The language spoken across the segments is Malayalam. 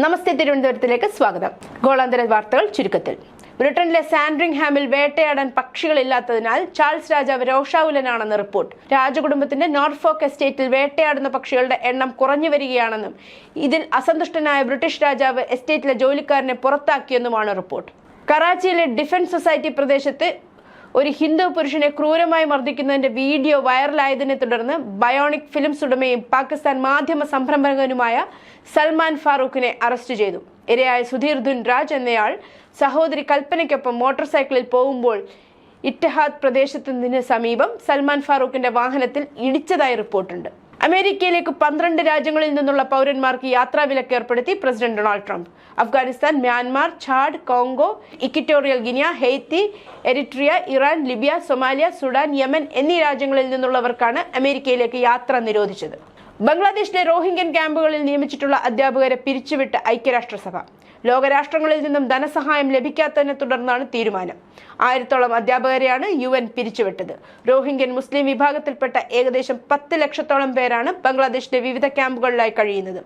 നമസ്തേ തിരുവനന്തപുരത്തിലേക്ക് സ്വാഗതം. ഗോളാന്തര വാർത്തകൾ ചുരുക്കത്തിൽ. ബ്രിട്ടനിലെ സാൻഡ്രിംഗ്ഹാമിൽ വേട്ടയാടാൻ പക്ഷികളില്ലാത്തതിനാൽ ചാൾസ് രാജാവ് രോഷാകുലനാണെന്ന് റിപ്പോർട്ട്. രാജകുടുംബത്തിന്റെ നോർഫോക്ക് എസ്റ്റേറ്റിൽ വേട്ടയാടുന്ന പക്ഷികളുടെ എണ്ണം കുറഞ്ഞു വരികയാണെന്നും ഇതിൽ അസന്തുഷ്ടനായ ബ്രിട്ടീഷ് രാജാവ് എസ്റ്റേറ്റിലെ ജോലിക്കാരനെ പുറത്താക്കിയെന്നുമാണ് റിപ്പോർട്ട്. കറാച്ചിയിലെ ഡിഫൻസ് സൊസൈറ്റി പ്രദേശത്ത് ഒരു ഹിന്ദു പുരുഷനെ ക്രൂരമായി മർദ്ദിക്കുന്നതിന്റെ വീഡിയോ വൈറലായതിനെ തുടർന്ന് ബയോണിക് ഫിലിംസ് ഉടമയും പാകിസ്ഥാൻ മാധ്യമ സംരംഭകനുമായ സൽമാൻ ഫാറൂഖിനെ അറസ്റ്റ് ചെയ്തു. ഇരയായ സുധീർ ധുൻരാജ് എന്നയാൾ സഹോദരി കൽപ്പനയ്ക്കൊപ്പം മോട്ടോർ സൈക്കിളിൽ പോകുമ്പോൾ ഇറ്റഹാദ് പ്രദേശത്തിന് സമീപം സൽമാൻ ഫാറൂഖിന്റെ വാഹനത്തിൽ ഇടിച്ചതായി റിപ്പോർട്ടുണ്ട്. അമേരിക്കയിലേക്ക് പന്ത്രണ്ട് രാജ്യങ്ങളിൽ നിന്നുള്ള പൗരന്മാർക്ക് യാത്രാ വിലക്ക് ഏർപ്പെടുത്തി president Donald Trump. Afghanistan Myanmar Chad Congo Equatorial Guinea Haiti Eritrea Iran Libya Somalia Sudan Yemen എന്നീ രാജ്യങ്ങളിൽ നിന്നുള്ളവർക്കാണ് അമേരിക്കയിലേക്ക് യാത്ര നിരോധിച്ചത്. ബംഗ്ലാദേശിലെ റോഹിംഗ്യൻ ക്യാമ്പുകളിൽ നിയമിച്ചിട്ടുള്ള അധ്യാപകരെ പിരിച്ചുവിട്ട് ഐക്യരാഷ്ട്രസഭ. ലോകരാഷ്ട്രങ്ങളിൽ നിന്നും ധനസഹായം ലഭിക്കാത്തതിനെ തുടർന്നാണ് തീരുമാനം. ആയിരത്തോളം അധ്യാപകരെയാണ് യു എൻ പിരിച്ചുവിട്ടത്. റോഹിംഗ്യൻ മുസ്ലിം വിഭാഗത്തിൽപ്പെട്ട ഏകദേശം പത്ത് ലക്ഷത്തോളം പേരാണ് ബംഗ്ലാദേശിലെ വിവിധ ക്യാമ്പുകളിലായി കഴിയുന്നത്.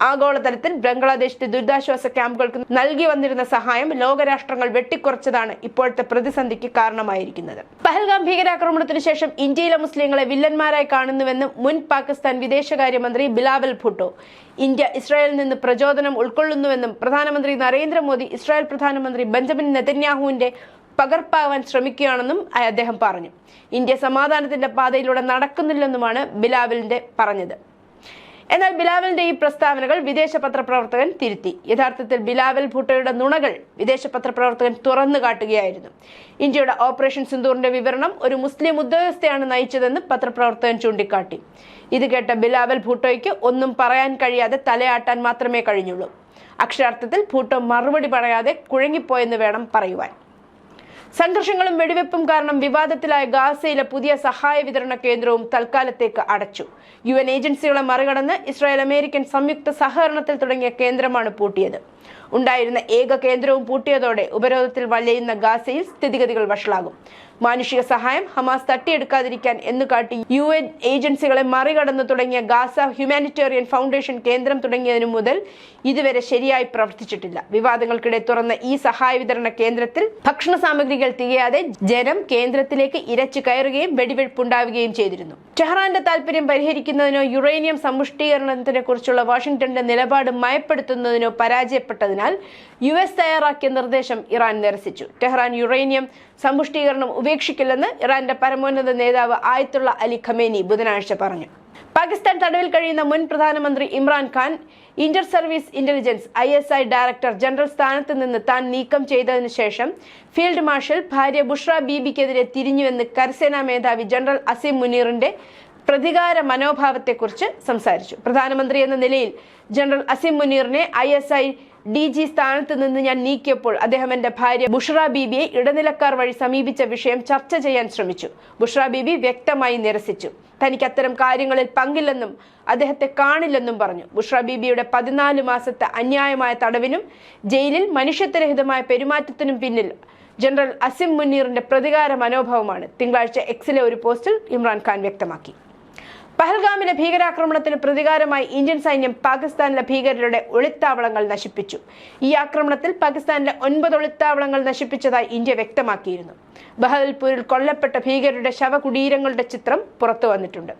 ആഗോളതലത്തിൽ ബംഗ്ലാദേശിന്റെ ദുരിതാശ്വാസ ക്യാമ്പുകൾക്ക് നൽകി വന്നിരുന്ന സഹായം ലോകരാഷ്ട്രങ്ങൾ വെട്ടിക്കുറച്ചതാണ് ഇപ്പോഴത്തെ പ്രതിസന്ധിക്ക് കാരണമായിരിക്കുന്നത്. പഹൽഗാം ഭീകരാക്രമണത്തിന് ശേഷം ഇന്ത്യയിലെ മുസ്ലിങ്ങളെ വില്ലന്മാരായി കാണുന്നുവെന്ന് മുൻ പാകിസ്ഥാൻ വിദേശകാര്യമന്ത്രി ബിലാവൽ ഭുട്ടോ ഇന്ത്യ ഇസ്രായേലിൽ നിന്ന് പ്രചോദനം ഉൾക്കൊള്ളുന്നുവെന്നും പ്രധാനമന്ത്രി നരേന്ദ്രമോദി ഇസ്രായേൽ പ്രധാനമന്ത്രി ബെഞ്ചമിൻ നെതന്യാഹുവിന്റെ പകർപ്പാവാൻ ശ്രമിക്കുകയാണെന്നും അദ്ദേഹം പറഞ്ഞു. ഇന്ത്യ സമാധാനത്തിന്റെ പാതയിലൂടെ നടക്കുന്നില്ലെന്നുമാണ് ബിലാവലിന്റെ പറഞ്ഞത്. എന്നാൽ ബിലാവലിന്റെ ഈ പ്രസ്താവനകൾ വിദേശ പത്രപ്രവർത്തകൻ തിരുത്തി. യഥാർത്ഥത്തിൽ ബിലാവൽ ഭൂട്ടോയുടെ നുണകൾ വിദേശ പത്രപ്രവർത്തകൻ തുറന്നു കാട്ടുകയായിരുന്നു. ഇന്ത്യയുടെ ഓപ്പറേഷൻ സിന്ദൂറിന്റെ വിവരണം ഒരു മുസ്ലിം ഉദ്യോഗസ്ഥയാണ് നയിച്ചതെന്ന് പത്രപ്രവർത്തകൻ ചൂണ്ടിക്കാട്ടി. ഇത് കേട്ട ബിലാവൽ ഭൂട്ടോയ്ക്ക് ഒന്നും പറയാൻ കഴിയാതെ തലയാട്ടാൻ മാത്രമേ കഴിഞ്ഞുള്ളൂ. അക്ഷരാർത്ഥത്തിൽ ഭൂട്ടോ മറുപടി പറയാതെ കുഴങ്ങിപ്പോയെന്ന് വേണം പറയുവാൻ. സംഘർഷങ്ങളും വെടിവെപ്പും കാരണം വിവാദത്തിലായ ഗാസയിലെ പുതിയ സഹായ വിതരണ കേന്ദ്രവും തൽക്കാലത്തേക്ക് അടച്ചു. യു എൻ ഏജൻസികളെ മറികടന്ന് ഇസ്രായേൽ അമേരിക്കൻ സംയുക്ത സഹകരണത്തിൽ തുടങ്ങിയ കേന്ദ്രമാണ് പൂട്ടിയത്. ഉണ്ടായിരുന്ന ഏക കേന്ദ്രവും പൂട്ടിയതോടെ ഉപരോധത്തിൽ വലയുന്ന ഗാസയിൽ സ്ഥിതിഗതികൾ വഷളാകും. മാനുഷിക സഹായം ഹമാസ് തട്ടിയെടുക്കാതിരിക്കാൻ എന്ന് കാട്ടി യു എൻ ഏജൻസികളെ മറികടന്ന് തുടങ്ങിയ ഗാസ ഹ്യൂമാനിറ്റേറിയൻ ഫൗണ്ടേഷൻ കേന്ദ്രം തുടങ്ങിയതിനു മുതൽ ഇതുവരെ ശരിയായി പ്രവർത്തിച്ചിട്ടില്ല. വിവാദങ്ങൾക്കിടെ തുറന്ന ഈ സഹായ വിതരണ കേന്ദ്രത്തിൽ ഭക്ഷണ സാമഗ്രികൾ തികയാതെ ജനം കേന്ദ്രത്തിലേക്ക് ഇരച്ചു കയറുകയും വെടിവെയ്പുണ്ടാവുകയും ചെയ്തിരുന്നു. ടെഹ്റാന്റെ താൽപര്യം പരിഹരിക്കുന്നതിനോ യുറേനിയം സമ്പുഷ്ടീകരണത്തിനെ കുറിച്ചുള്ള വാഷിംഗ്ടന്റെ നിലപാട് മയപ്പെടുത്തുന്നതിനോ പരാജയപ്പെട്ടതിനാൽ യു എസ് തയ്യാറാക്കിയ നിർദ്ദേശം ഇറാൻ നിരസിച്ചു. ടെഹ്റാൻ യുറേനിയം സമ്പുഷ്ടീകരണം ഉപേക്ഷിക്കില്ലെന്ന് ഇറാന്റെ പരമോന്നത നേതാവ് ആയത്തുള്ള അലി ഖമേനി ബുധനാഴ്ച പറഞ്ഞു. പാകിസ്ഥാൻ തടവിൽ കഴിയുന്ന മുൻ പ്രധാനമന്ത്രി Imran Khan Inter Service Intelligence I S I director general സ്ഥാനത്ത് നിന്ന് താൻ നീക്കം ചെയ്തതിനു ശേഷം ഫീൽഡ് മാർഷൽ ഭാര്യ ബുഷ്ര ബീബിക്കെതിരെ തിരിഞ്ഞുവെന്ന് കരസേനാ മേധാവി ജനറൽ അസീം മുനീറിന്റെ പ്രതികാര മനോഭാവത്തെക്കുറിച്ച് സംസാരിച്ചു. പ്രധാനമന്ത്രി എന്ന നിലയിൽ general Asim മുനീറിനെ I S I D G സ്ഥാനത്ത് നിന്ന് ഞാൻ നീക്കിയപ്പോൾ അദ്ദേഹം എന്റെ ഭാര്യ ബുഷ്റ ബീബിയെ ഇടനിലക്കാർ വഴി സമീപിച്ച വിഷയം ചർച്ച ചെയ്യാൻ ശ്രമിച്ചു. ബുഷ്റ ബീബി വ്യക്തമായി നിരസിച്ചു. തനിക്ക് അത്തരം കാര്യങ്ങളിൽ പങ്കില്ലെന്നും അദ്ദേഹത്തെ കാണില്ലെന്നും പറഞ്ഞു. ബുഷ്റ ബീബിയുടെ പതിനാല് മാസത്തെ അന്യായമായ തടവിനും ജയിലിൽ മനുഷ്യത്വരഹിതമായ പെരുമാറ്റത്തിനും പിന്നിൽ ജനറൽ അസിം മുനീറിന്റെ പ്രതികാര മനോഭാവമാണ്. തിങ്കളാഴ്ച എക്സിലെ ഒരു പോസ്റ്റിൽ ഇമ്രാൻഖാൻ വ്യക്തമാക്കി. പഹൽഗാമിലെ ഭീകരാക്രമണത്തിന് പ്രതികാരമായി ഇന്ത്യൻ സൈന്യം പാകിസ്ഥാനിലെ ഭീകരരുടെ ഒളിത്താവളങ്ങൾ നശിപ്പിച്ചു. ഈ ആക്രമണത്തിൽ പാകിസ്ഥാനിലെ ഒൻപത് ഒളിത്താവളങ്ങൾ നശിപ്പിച്ചതായി ഇന്ത്യ വ്യക്തമാക്കിയിരുന്നു. ബഹൽപൂരിൽ കൊല്ലപ്പെട്ട ഭീകരരുടെ ശവകുടീരങ്ങളുടെ ചിത്രം പുറത്തു വന്നിട്ടുണ്ട്.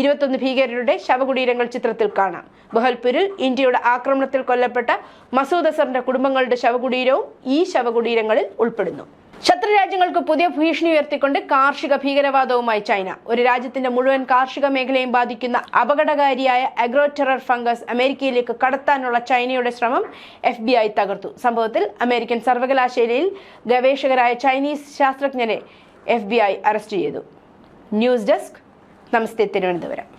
ഇരുപത്തൊന്ന് ഭീകരരുടെ ശവകുടീരങ്ങൾ ചിത്രത്തിൽ കാണാം. ബഹൽപൂരിൽ ഇന്ത്യയുടെ ആക്രമണത്തിൽ കൊല്ലപ്പെട്ട മസൂദ് അസറിന്റെ കുടുംബങ്ങളുടെ ശവകുടീരവും ഈ ശവകുടീരങ്ങളിൽ ഉൾപ്പെടുന്നു. ശത്രുരാജ്യങ്ങൾക്ക് പുതിയ ഭീഷണി ഉയർത്തിക്കൊണ്ട് കാർഷിക ഭീകരവാദവുമായി ചൈന. ഒരു രാജ്യത്തിന്റെ മുഴുവൻ കാർഷിക മേഖലയും ബാധിക്കുന്ന അപകടകാരിയായ അഗ്രോ ടെറർ ഫംഗസ് അമേരിക്കയിലേക്ക് കടത്താനുള്ള ചൈനയുടെ ശ്രമം എഫ് ബി ഐ തകർത്തു. സംഭവത്തിൽ അമേരിക്കൻ സർവകലാശാലയിൽ ഗവേഷകരായ ചൈനീസ് ശാസ്ത്രജ്ഞരെ എഫ് ബി ഐ അറസ്റ്റ് ചെയ്തു. News desk. നമസ്തേ തിരുവനന്തപുരം.